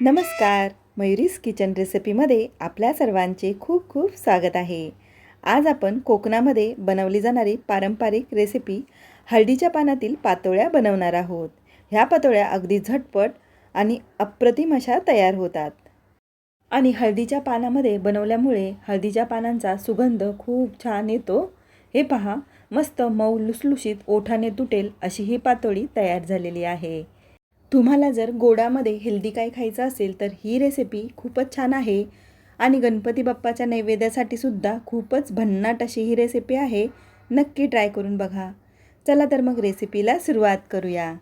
नमस्कार. मयुरीस किचन रेसिपीमध्ये आपल्या सर्वांचे खूप खूप स्वागत आहे. आज आपण कोकणामध्ये बनवली जाणारी पारंपरिक रेसिपी हळदीच्या पानातील पातोळ्या बनवणार आहोत. ह्या पातोळ्या अगदी झटपट आणि अप्रतिम अशा तयार होतात. आणि हळदीच्या पानामध्ये बनवल्यामुळे हळदीच्या पानांचा सुगंध खूप छान येतो. हे पहा मस्त मऊ लुसलुशीत ओठाने तुटेल अशी ही पातोळी तयार झालेली आहे. तुम्हाला जर गोडामध्ये हेल्दी काय खायचं असेल तर ही रेसिपी खूपच छान आहे. आणि गणपती बाप्पाच्या नैवेद्यासाठी सुद्धा खूपच भन्नाट अशी ही रेसिपी आहे. नक्की ट्राय करून बघा. चला तर मग रेसिपीला सुरुवात करूया.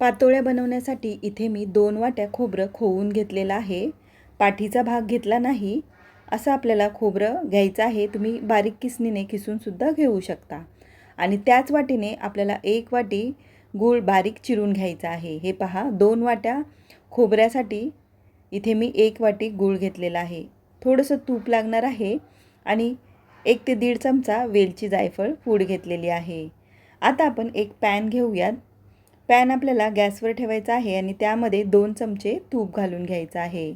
पातोळ्या बनवण्यासाठी इथे मी दोन वाट्या खोबरं खोवून घेतलेलं आहे. पाठीचा भाग घेतला नाही. असं आपल्याला खोबरं घ्यायचं आहे तुम्ही बारीक किसणीने किसूनसुद्धा घेऊ शकता. आणि त्याच वाटीने आपल्याला एक वाटी गूळ बारीक चिरून घ्यायचा आहे. हे पहा दोन वाट्या खोबऱ्यासाठी इथे मी एक वाटी गूळ घेतलेला आहे. थोडंसं तूप लागणार आहे आणि एक ते दीड चमचा वेलची जायफळ पूड घेतलेली आहे. आता आपण एक पॅन घेऊयात. पॅन आपल्याला गॅसवर ठेवायचा आहे आणि त्यामध्ये दोन चमचे तूप घालून घ्यायचं आहे.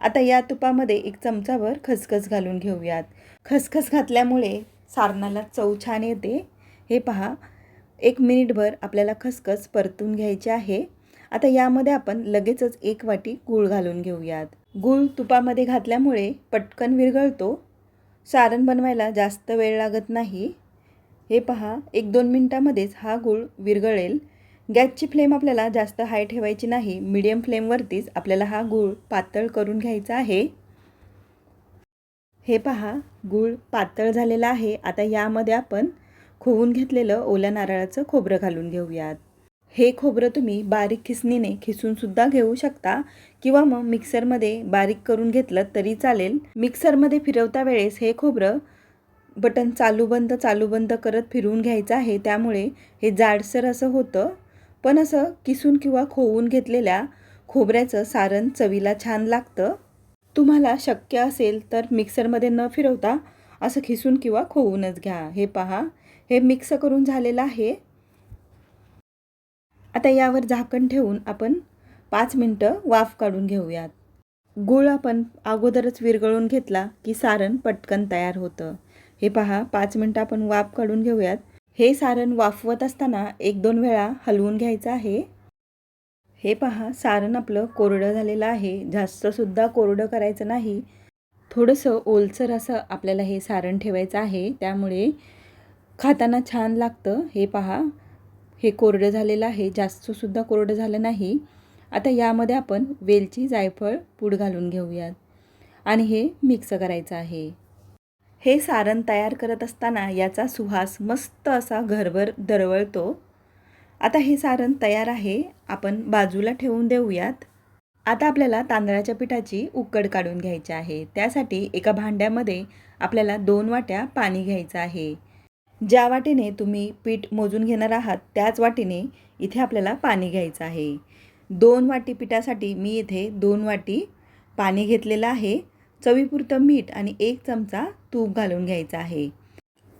आता या तुपामध्ये एक चमचाभर खसखस घालून घेऊयात. खसखस घातल्यामुळे सारणाला चव छान येते. हे पहा एक मिनिटभर आपल्याला खसखस परतून घ्यायची आहे. आता यामध्ये आपण लगेचच एक वाटी गूळ घालून घेऊयात. गूळ तुपामध्ये घातल्यामुळे पटकन विरघळतो. सारण बनवायला जास्त वेळ लागत नाही. हे पहा एक दोन मिनटामध्येच हा गूळ विरघळेल. गॅसची फ्लेम आपल्याला जास्त हाय ठेवायची नाही. मिडियम फ्लेमवरतीच आपल्याला हा गूळ पातळ करून घ्यायचा आहे. हे पहा गूळ पातळ झालेला आहे. आता यामध्ये आपण खोवून घेतलेलं ओल्या नारळाचं खोबरं घालून घेऊयात. हे खोबरं तुम्ही बारीक खिसणीने खिसूनसुद्धा घेऊ शकता किंवा मग मिक्सरमध्ये बारीक करून घेतलं तरी चालेल. मिक्सरमध्ये फिरवता वेळेस हे खोबरं बटन चालू बंद चालू बंद करत फिरवून घ्यायचं आहे. त्यामुळे हे जाडसर असं होतं. पण असं किसून किंवा खोवून घेतलेल्या खोबऱ्याचं सारण चवीला छान लागतं. तुम्हाला शक्य असेल तर मिक्सरमध्ये न फिरवता असं खिसून किंवा खोवूनच घ्या. हे पहा. हे मिक्स करून झालेलं आहे. आता यावर झाकण ठेवून आपण पाच मिनटं वाफ काढून घेऊयात. गूळ आपण अगोदरच विरघळून घेतला की सारण पटकन तयार होतं. हे पहा पाच मिनटं आपण वाफ काढून घेऊयात. हे सारण वाफवत असताना एक दोन वेळा हलवून घ्यायचं आहे. हे पहा सारण आपलं कोरडं झालेलं आहे. जास्तसुद्धा कोरडं करायचं नाही. थोडंसं ओलसर असं आपल्याला हे सारण ठेवायचं आहे. त्यामुळे खाताना छान लागतं. हे पहा. हे कोरडं झालेलं आहे. जास्तसुद्धा कोरडं झालं नाही. आता यामध्ये आपण वेलची जायफळ पूड घालून घेऊयात. आणि हे मिक्स करायचं आहे. हे सारण तयार करत असताना याचा सुहास मस्त असा घरभर दरवळतो. आता हे सारण तयार आहे. आपण बाजूला ठेवून देऊयात. आता आपल्याला तांदळाच्या पिठाची उकड काढून घ्यायची आहे. त्यासाठी एका भांड्यामध्ये आपल्याला दोन वाट्या पाणी घ्यायचं आहे. ज्या वाटीने तुम्ही पीठ मोजून घेणार आहात त्याच वाटीने इथे आपल्याला पाणी घ्यायचं आहे. दोन वाटी पिठासाठी मी इथे दोन वाटी पाणी घेतलेलं आहे. चवीपुरतं मीठ आणि एक चमचा तूप घालून घ्यायचं आहे.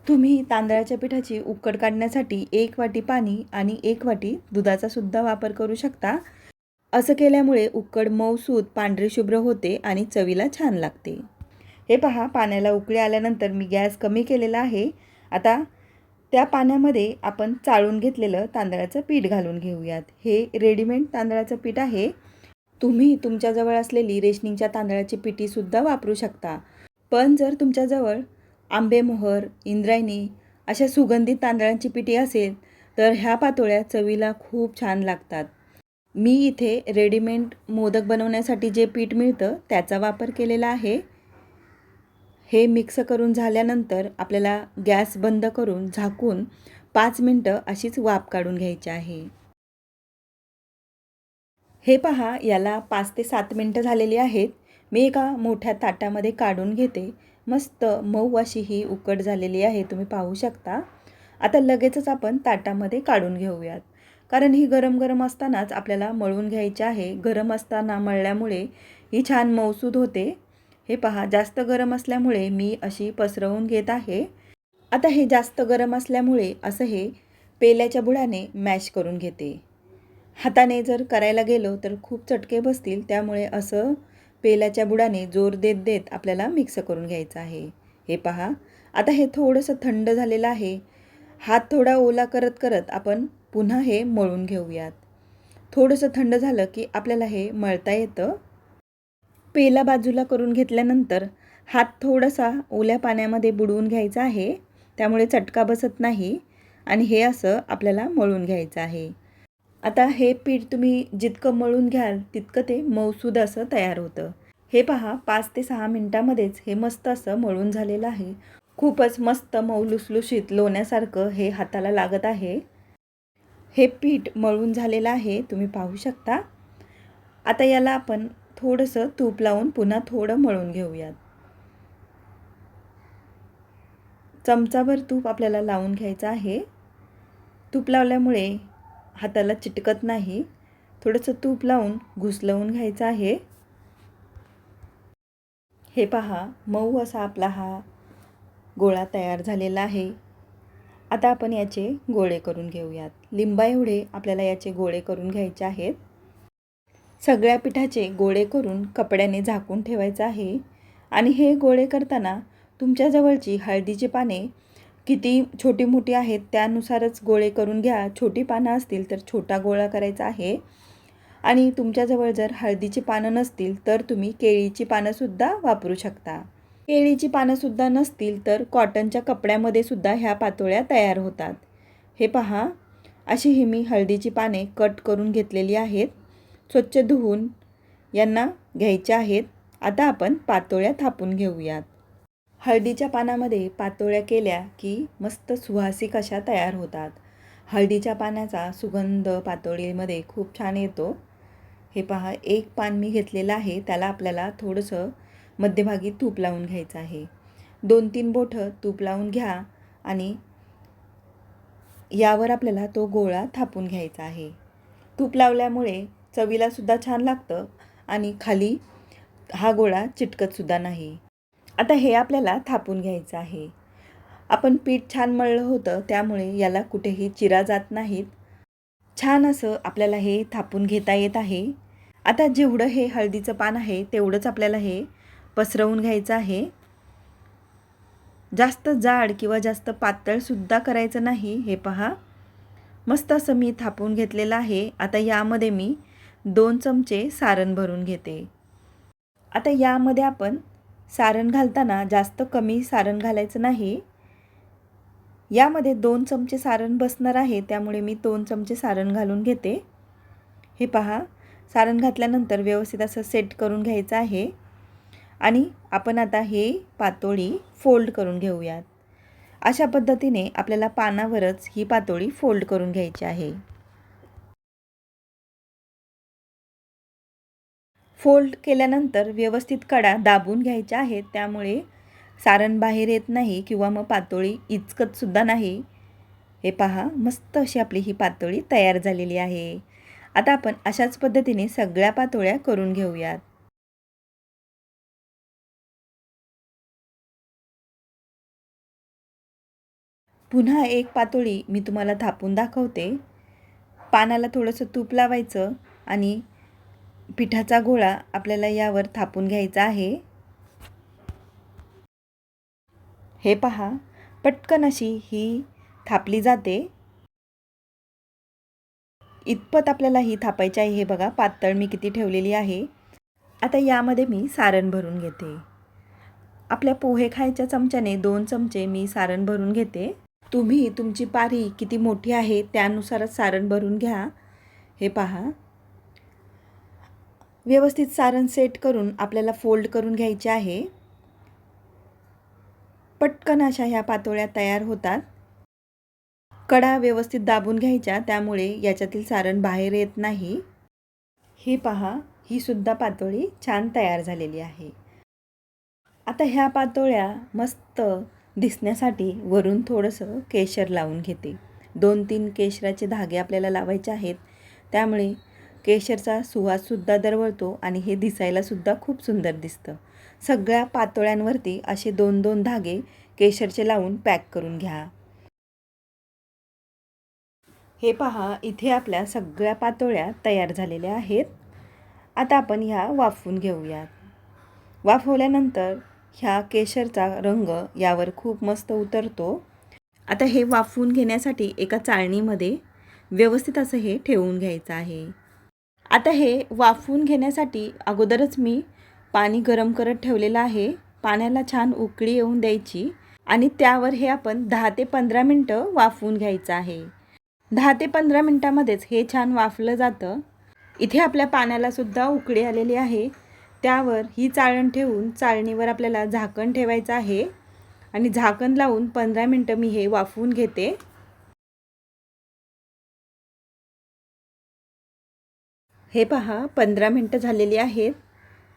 तुम्ही तांदळाच्या पिठाची उकड काढण्यासाठी एक वाटी पाणी आणि एक वाटी दुधाचा सुद्धा वापर करू शकता. असं केल्यामुळे उकड मऊसूद पांढरी शुभ्र होते आणि चवीला छान लागते. हे पहा पाण्याला उकळी आल्यानंतर मी गॅस कमी केलेला आहे. आता त्या पाण्यामध्ये आपण चाळून घेतलेलं तांदळाचं पीठ घालून घेऊयात. हे रेडीमेड तांदळाचं पीठ आहे. तुम्ही तुमच्याजवळ असलेली रेशनिंगच्या तांदळाची पिठीसुद्धा वापरू शकता. पण जर तुमच्याजवळ आंबेमोहर इंद्रायणी अशा सुगंधित तांदळांची पिठी असेल तर ह्या पातोळ्या चवीला खूप छान लागतात. मी इथे रेडीमेड मोदक बनवण्यासाठी जे पीठ मिळतं त्याचा वापर केलेला आहे. हे मिक्स करून झाल्यानंतर आपल्याला गॅस बंद करून झाकून पाच मिनटं अशीच वाफ काढून घ्यायची आहे. हे पहा याला पाच ते सात मिनटं झालेली आहेत. मी एका मोठ्या ताटामध्ये काढून घेते. मस्त मऊ अशी ही उकड झालेली आहे तुम्ही पाहू शकता. आता लगेचच आपण ताटामध्ये काढून घेऊयात. कारण ही गरम गरम असतानाच आपल्याला मळून घ्यायची आहे. गरम असताना मळल्यामुळे ही छान मौसूद होते. हे पहा जास्त गरम असल्यामुळे मी अशी पसरवून घेत आहे. आता हे जास्त गरम असल्यामुळे असं हे पेल्याच्या बुडाने मॅश करून घेते. हाताने जर करायला गेलो तर खूप चटके बसतील त्यामुळे असं पेल्याच्या बुडाने जोर देत देत आपल्याला मिक्स करून घ्यायचं आहे. हे पहा आता हे थोडंसं थंड झालेलं आहे. हात थोडा ओला करत करत आपण पुन्हा हे मळून घेऊयात. थोडंसं थंड झालं की आपल्याला हे मळता येतं. पेला बाजूला करून घेतल्यानंतर हात थोडासा ओल्या पाण्यामध्ये बुडवून घ्यायचा आहे. त्यामुळे चटका बसत नाही आणि हे असं आपल्याला मळून घ्यायचं आहे. आता हे पीठ तुम्ही जितकं मळून घ्याल तितकं ते मऊसूद असं तयार होतं. हे पहा पाच ते सहा मिनटामध्येच हे मस्त असं मळून झालेलं आहे. खूपच मस्त मऊ लुसलुशीत लोण्यासारखं हे हाताला लागत आहे. हे पीठ मळून झालेलं आहे तुम्ही पाहू शकता. आता याला आपण थोडंसं तूप लावून पुन्हा थोडं मळून घेऊयात. चमचाभर तूप आपल्याला लावून घ्यायचं आहे. तूप लावल्यामुळे हाताला चिटकत नाही. थोडंसं तूप लावून घुसलवून घ्यायचं आहे. हे पहा मऊ असा आपला हा गोळा तयार झालेला आहे. आता आपण याचे गोळे करून घेऊयात. लिंबा एवढे आपल्याला याचे गोळे करून घ्यायचे आहेत. सगळ्या पिठाचे गोळे करून कपड्याने झाकून ठेवायचं आहे. आणि हे गोळे करताना तुमच्याजवळची हळदीची पाने किती छोटी मोठी आहेत त्यानुसारच गोळे करून घ्या. छोटी पानं असतील तर छोटा गोळा करायचा आहे. आणि तुमच्याजवळ जर हळदीची पानं नसतील तर तुम्ही केळीची पानंसुद्धा वापरू शकता. केळीची पानंसुद्धा नसतील तर कॉटनच्या कपड्यामध्ये सुद्धा ह्या पातोळ्या तयार होतात. हे पहा अशी ही मी हळदीची पाने कट करून घेतलेली आहेत. स्वच्छ धुवून यांना घ्यायच्या आहेत. आता आपण पातोळ्या थापून घेऊयात. हळदीच्या पानामध्ये पातोळ्या केल्या की मस्त सुवासिक अशा तयार होतात. हळदीच्या पानाचा सुगंध पातोळीमध्ये खूप छान येतो. हे पहा एक पान मी घेतलेलं आहे. त्याला आपल्याला थोडंसं मध्यभागी तूप लावून घ्यायचं आहे. दोन तीन बोठं तूप लावून घ्या आणि यावर आपल्याला तो गोळा थापून घ्यायचा आहे. तूप लावल्यामुळे चवीलासुद्धा छान लागतं आणि खाली हा गोळा चिटकतसुद्धा नाही. आता हे आपल्याला थापून घ्यायचं आहे. आपण पीठ छान मळलं होतं त्यामुळे याला कुठेही चिरा जात नाहीत. छान असं आपल्याला हे थापून घेता येत आहे. आता जेवढं हे हळदीचं पान आहे तेवढंच आपल्याला हे पसरवून घ्यायचं आहे. जास्त जाड किंवा जास्त पातळसुद्धा करायचं नाही हे पहा. मस्त असं मी थापून घेतलेलं आहे. आता यामध्ये मी दोन चमचे सारण भरून घेते. आता यामध्ये आपण सारण घालताना जास्त कमी सारण घालायचं नाही. यामध्ये दोन चमचे सारण बसणार आहे त्यामुळे मी दोन चमचे सारण घालून घेते. हे पहा सारण घातल्यानंतर व्यवस्थित असं सेट करून घ्यायचं आहे. आणि आपण आता हे पातोळी फोल्ड करून घेऊयात. अशा पद्धतीने आपल्याला पानावरच ही पातोळी फोल्ड करून घ्यायची आहे. फोल्ड केल्यानंतर व्यवस्थित कडा दाबून घ्यायच्या आहेत. त्यामुळे सारण बाहेर येत नाही किंवा मग पातोळी इचकतसुद्धा नाही. हे पहा मस्त अशी आपली ही पातोळी तयार झालेली आहे. आता आपण अशाच पद्धतीने सगळ्या पातोळ्या करून घेऊयात. पुन्हा एक पातोळी मी तुम्हाला थापून दाखवते. पानाला थोडंसं तूप लावायचं आणि पिठाचा गोळा आपल्याला यावर थापून घ्यायचा आहे. हे पहा पटकन अशी ही थापली जाते. इतपत आपल्याला ही थापायची आहे. हे बघा पातळ मी किती ठेवलेली आहे. आता यामध्ये मी सारण भरून घेते. आपल्या पोहे खायच्या चमच्याने दोन चमचे मी सारण भरून घेते. तुम्ही तुमची पारी किती मोठी आहे त्यानुसारच सारण भरून घ्या. हे पहा व्यवस्थित सारण सेट करून आपल्याला फोल्ड करून घ्यायचे आहे. पटकन अशा ह्या पातोळ्या तयार होतात. कडा व्यवस्थित दाबून घ्यायच्या त्यामुळे याच्यातील सारण बाहेर येत नाही. हे पहा ही सुद्धा पातोळी छान तयार झालेली आहे. आता ह्या पातोळ्या मस्त दिसण्यासाठी वरून थोडंसं केशर लावून घेते. दोन तीन केशराचे धागे आपल्याला लावायचे आहेत. त्यामुळे केशरचा सुवाससुद्धा दरवळतो आणि हे दिसायलासुद्धा खूप सुंदर दिसतं. सगळ्या पातोळ्यांवरती असे दोन दोन धागे केशरचे लावून पॅक करून घ्या. हे पहा इथे आपल्या सगळ्या पातोळ्या तयार झालेल्या आहेत. आता आपण ह्या वाफवून घेऊयात. वाफवल्यानंतर ह्या केशरचा रंग यावर खूप मस्त उतरतो. आता हे वाफवून घेण्यासाठी एका चाळणीमध्ये व्यवस्थित असं हे ठेवून घ्यायचं आहे. आता हे वाफवून घेण्यासाठी अगोदरच मी पाणी गरम करत ठेवलेलं आहे. पाण्याला छान उकळी येऊन द्यायची आणि त्यावर हे आपण दहा ते पंधरा मिनटं वाफवून घ्यायचं आहे. दहा ते पंधरा मिनटामध्येच हे छान वाफलं जातं. इथे आपल्या पाण्याला सुद्धा उकळी आलेली आहे. त्यावर ही चाळण ठेवून चाळणीवर आपल्याला झाकण ठेवायचं आहे आणि झाकण लावून पंधरा मिनटं मी हे वाफवून घेते. हे पहा पंधरा मिनटं झालेली आहेत.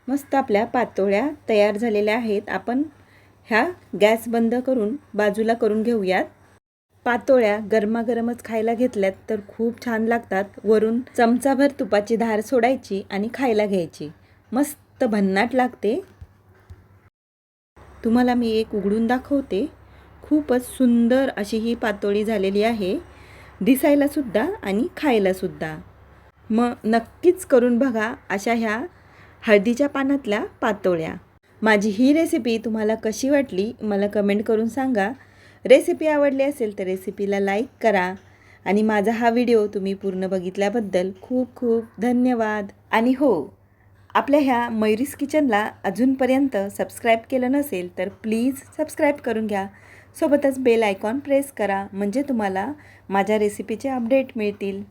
मस्त आपल्या पातोळ्या तयार झालेल्या आहेत. आपण ह्या गॅस बंद करून बाजूला करून घेऊयात. पातोळ्या गरमागरमच खायला घेतल्यात तर खूप छान लागतात. वरून चमचाभर तुपाची धार सोडायची आणि खायला घ्यायची. मस्त भन्नाट लागते. तुम्हाला मी एक उघडून दाखवते. खूपच सुंदर अशी ही पातोळी झालेली आहे. दिसायलासुद्धा आणि खायलासुद्धा मग नक्कीच करून बघा अशा ह्या हळदीच्या पानातल्या पातोळ्या. माझी ही रेसिपी तुम्हाला कशी वाटली मला कमेंट करून सांगा. रेसिपी आवडली असेल तर रेसिपीला लाईक करा आणि माझा हा व्हिडिओ तुम्ही पूर्ण बघितल्याबद्दल खूप खूप धन्यवाद. आणि हो आपल्या ह्या मयुरीस किचनला अजूनपर्यंत सबस्क्राईब केलं नसेल तर प्लीज सबस्क्राईब करून घ्या. सोबतच बेल आयकॉन प्रेस करा म्हणजे तुम्हाला माझ्या रेसिपीचे अपडेट मिळतील.